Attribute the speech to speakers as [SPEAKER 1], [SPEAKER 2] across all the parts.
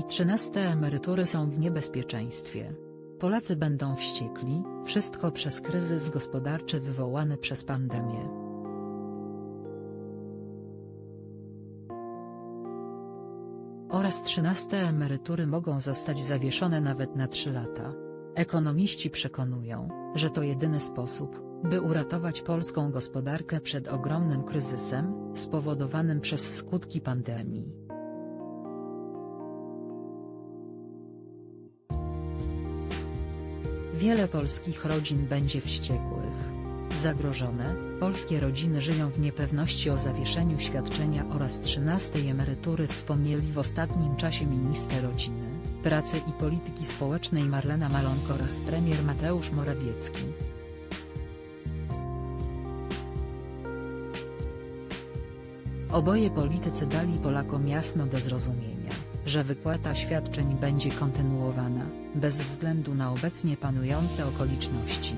[SPEAKER 1] i trzynaste emerytury są w niebezpieczeństwie. Polacy będą wściekli, wszystko przez kryzys gospodarczy wywołany przez pandemię. Oraz trzynaste emerytury mogą zostać zawieszone nawet na 3 lata. Ekonomiści przekonują, że to jedyny sposób, by uratować polską gospodarkę przed ogromnym kryzysem, spowodowanym przez skutki pandemii. Wiele polskich rodzin będzie wściekłych. Zagrożone, polskie rodziny żyją w niepewności o zawieszeniu świadczenia oraz 13 emerytury wspomnieli w ostatnim czasie minister rodziny, pracy i polityki społecznej Marlena Malonko oraz premier Mateusz Morawiecki. Oboje politycy dali Polakom jasno do zrozumienia, że wypłata świadczeń będzie kontynuowana, bez względu na obecnie panujące okoliczności.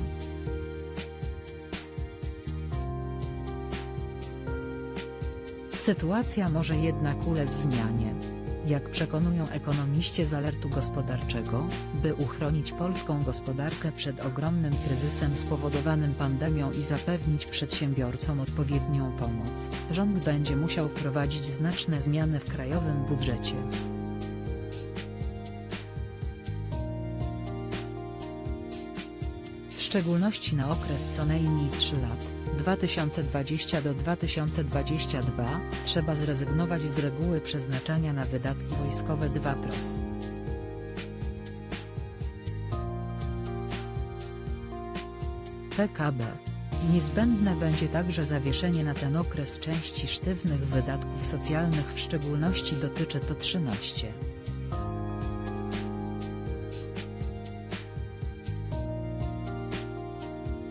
[SPEAKER 1] Sytuacja może jednak ulec zmianie. Jak przekonują ekonomiści z alertu gospodarczego, by uchronić polską gospodarkę przed ogromnym kryzysem spowodowanym pandemią i zapewnić przedsiębiorcom odpowiednią pomoc, rząd będzie musiał wprowadzić znaczne zmiany w krajowym budżecie. Szczególności na okres co najmniej 3 lat, 2020 do 2022, trzeba zrezygnować z reguły przeznaczania na wydatki wojskowe 2%. PKB. Niezbędne będzie także zawieszenie na ten okres części sztywnych wydatków socjalnych w szczególności dotyczy to 13.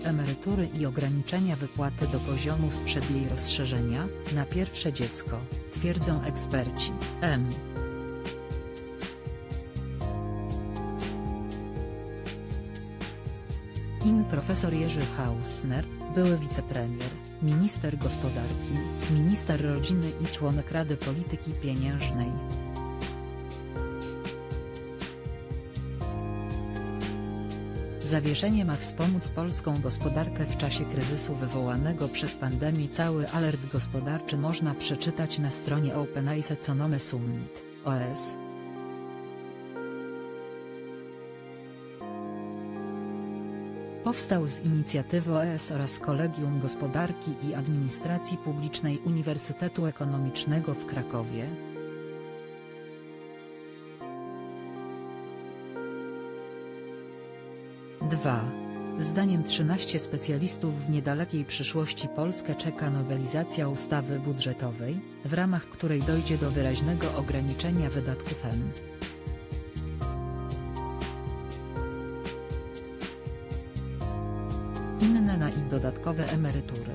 [SPEAKER 1] emerytury i ograniczenia wypłaty do poziomu sprzed jej rozszerzenia, na pierwsze dziecko, twierdzą eksperci, M. In profesor Jerzy Hausner, były wicepremier, minister gospodarki, minister rodziny i członek Rady Polityki Pieniężnej. Zawieszenie ma wspomóc polską gospodarkę w czasie kryzysu wywołanego przez pandemię. Cały alert gospodarczy można przeczytać na stronie OpenAIS Econome Summit, OS. Powstał z inicjatywy OES oraz Kolegium Gospodarki i Administracji Publicznej Uniwersytetu Ekonomicznego w Krakowie, 2. Zdaniem 13 specjalistów w niedalekiej przyszłości Polskę czeka nowelizacja ustawy budżetowej, w ramach której dojdzie do wyraźnego ograniczenia wydatków M. Inne na i dodatkowe emerytury.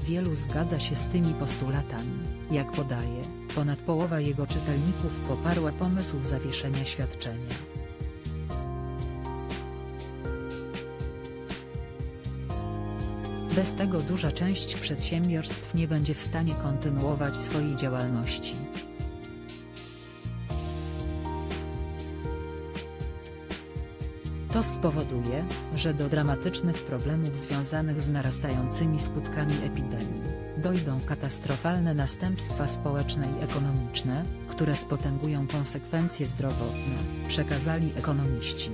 [SPEAKER 1] Wielu zgadza się z tymi postulatami, jak podaje, ponad połowa jego czytelników poparła pomysł zawieszenia świadczenia. Bez tego duża część przedsiębiorstw nie będzie w stanie kontynuować swojej działalności. To spowoduje, że do dramatycznych problemów związanych z narastającymi skutkami epidemii, dojdą katastrofalne następstwa społeczne i ekonomiczne, które spotęgują konsekwencje zdrowotne, przekazali ekonomiści.